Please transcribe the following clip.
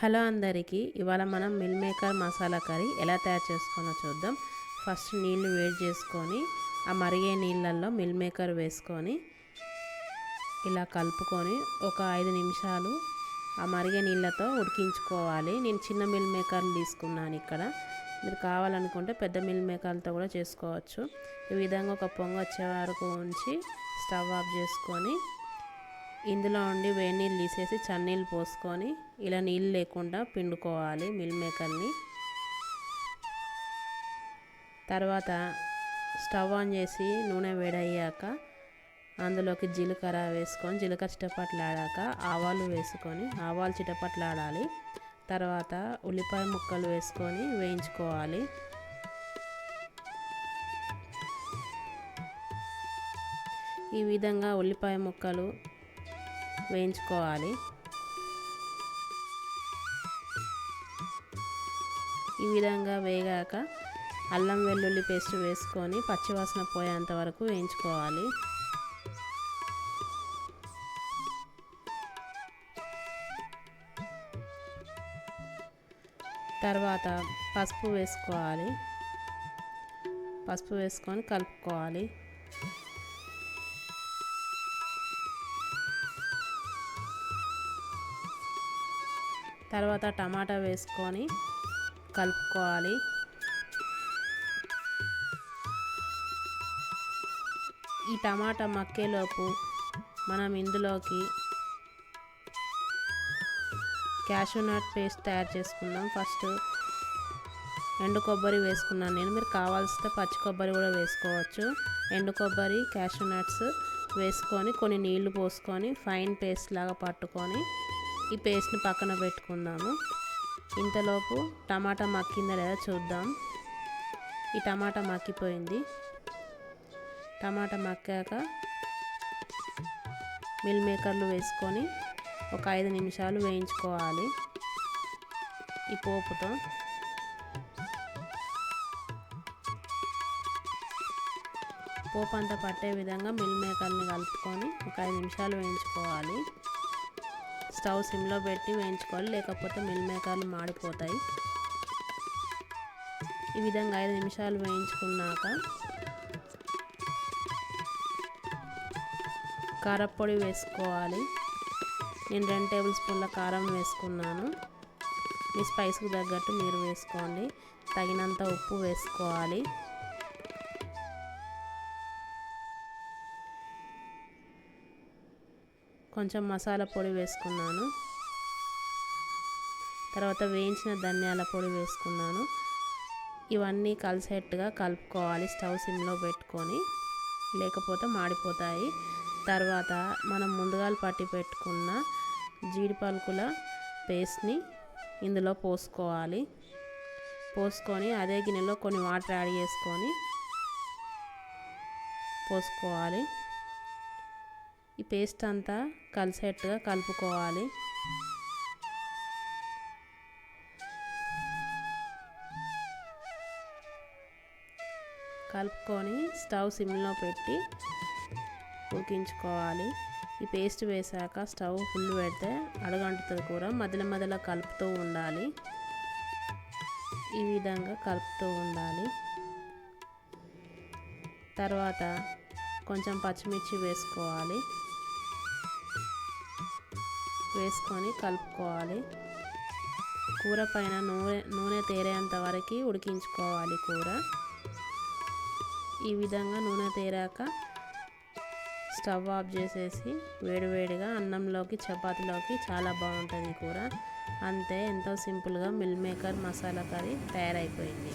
Hello అందరికీ ఇవాళ మనం మిల్ మేకర్ మసాలా కర్రీ ఎలా తయారు చేసుకోనో చూద్దాం. ఫస్ట్ నీళ్ళు వేడి చేసుకొని ఆ మరిగే నీళ్ళల్లో మిల్ మేకర్ వేసుకొని ఇలా కలుపుకొని ఒక ఐదు నిమిషాలు ఆ మరిగే నీళ్ళతో ఉడికించుకోవాలి. నేను చిన్న మిల్ మేకర్లు తీసుకున్నాను ఇక్కడ. మీరు కావాలనుకుంటే పెద్ద మిల్ మేకర్లతో కూడా చేసుకోవచ్చు. ఈ విధంగా ఒక పొంగ వచ్చే వరకు ఉంచి స్టవ్ ఆఫ్ చేసుకొని ఇందులో ఉండి వేడి నీళ్ళు తీసేసి చన్నీళ్ళు పోసుకొని ఇలా నీళ్ళు లేకుండా పిండుకోవాలి మిల్ మేకర్ని. తర్వాత స్టవ్ ఆన్ చేసి నూనె వేడయ్యాక అందులోకి జీలకర్ర వేసుకొని జీలకర్ర చిటపట్లాడాక ఆవాలు వేసుకొని ఆవాలు చిటపట్లాడాలి. తర్వాత ఉల్లిపాయ ముక్కలు వేసుకొని వేయించుకోవాలి. ఈ విధంగా ఉల్లిపాయ ముక్కలు వేయించుకోవాలి. ఈ విధంగా వేగాక అల్లం వెల్లుల్లి పేస్ట్ వేసుకొని పచ్చివాసన పోయేంత వరకు వేయించుకోవాలి. తర్వాత పసుపు వేసుకోవాలి. పసుపు వేసుకొని కలుపుకోవాలి. తర్వాత టమాటా వేసుకొని కలుపుకోవాలి. ఈ టమాటా మక్కేలోపు మనం ఇందులోకి క్యాషూ నట్ పేస్ట్ తయారు చేసుకుందాం. ఫస్ట్ ఎండు కొబ్బరి వేసుకున్నాను నేను. మీరు కావాల్సితే పచ్చి కొబ్బరి కూడా వేసుకోవచ్చు. ఎండు కొబ్బరి క్యాషూ నట్స్ వేసుకొని కొన్ని నీళ్ళు పోసుకొని ఫైన్ పేస్ట్ లాగా పట్టుకొని ఈ పేస్ట్ని పక్కన పెట్టుకుందాము. ఇంతలోపు టమాటా మక్కిందా లేదా చూద్దాం. ఈ టమాటా మక్కిపోయింది. టమాటా మక్కాక మిల్ మేకర్లు వేసుకొని ఒక ఐదు నిమిషాలు వేయించుకోవాలి. ఈ పోపుతో. పోపు అంతా పట్టే విధంగా మిల్ మేకర్ని కలుపుకొని ఒక ఐదు నిమిషాలు వేయించుకోవాలి. స్టవ్ సిమ్లో పెట్టి వేయించుకోవాలి. లేకపోతే మిల్ మేకర్లు మాడిపోతాయి. ఈ విధంగా ఐదు నిమిషాలు వేయించుకున్నాక కారపొడి వేసుకోవాలి. నేను రెండు టేబుల్ స్పూన్ల కారం వేసుకున్నాను. మీ స్పైస్కి తగ్గట్టు మీరు వేసుకోండి. తగినంత ఉప్పు వేసుకోవాలి. కొంచెం మసాలా పొడి వేసుకున్నాను. తర్వాత వేయించిన ధనియాల పొడి వేసుకున్నాను. ఇవన్నీ కలిసేట్టుగా కలుపుకోవాలి స్టవ్ సిమ్లో పెట్టుకొని. లేకపోతే మాడిపోతాయి. తర్వాత మనం ముందుగా పట్టి పెట్టుకున్న జీడిపలుకుల పేస్ట్ని ఇందులో పోసుకోవాలి. పోసుకొని అదే గిన్నెలో కొన్ని వాటర్ యాడ్ చేసుకొని పోసుకోవాలి. ఈ పేస్ట్ అంతా కలిసేట్టుగా కలుపుకోవాలి. కలుపుకొని స్టవ్ సిమ్లో పెట్టి ఉడికించుకోవాలి. ఈ పేస్ట్ వేసాక స్టవ్ ఫుల్ పెడితే అడగంటుతుంది కూర మధ్యలో మధ్యలో కలుపుతూ ఉండాలి. ఈ విధంగా కలుపుతూ ఉండాలి. తర్వాత కొంచెం పచ్చిమిర్చి వేసుకోవాలి. వేసుకొని కలుపుకోవాలి. కూర పైన నూనె నూనె తేరేంత వరకు ఉడికించుకోవాలి కూర. ఈ విధంగా నూనె తేరాక స్టవ్ ఆఫ్ చేసేసి వేడివేడిగా అన్నంలోకి చపాతీలోకి చాలా బాగుంటుంది కూర. అంతే ఎంతో సింపుల్గా మిల్ మేకర్ మసాలా కర్రీ తయారైపోయింది.